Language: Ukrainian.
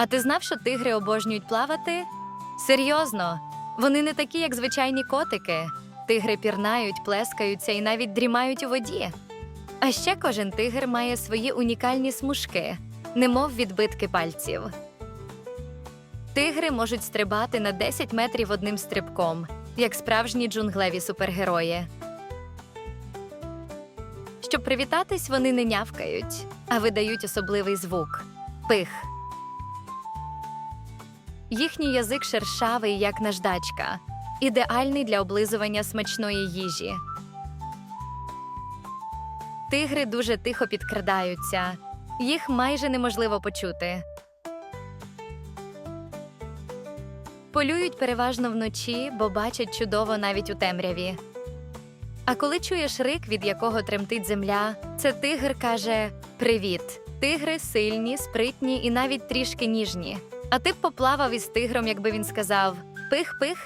А ти знав, що тигри обожнюють плавати? Серйозно, вони не такі, як звичайні котики. Тигри пірнають, плескаються і навіть дрімають у воді. А ще кожен тигр має свої унікальні смужки, немов відбитки пальців. Тигри можуть стрибати на 10 метрів одним стрибком, як справжні джунглеві супергерої. Щоб привітатись, вони не нявкають, а видають особливий звук пих. Їхній язик шершавий, як наждачка, ідеальний для облизування смачної їжі. Тигри дуже тихо підкрадаються, їх майже неможливо почути. Полюють переважно вночі, бо бачать чудово навіть у темряві. А коли чуєш рик, від якого тремтить земля, це тигр каже Привіт. Тигри сильні, спритні і навіть трішки ніжні. А ти б поплавав із тигром, якби він сказав Пих-пих.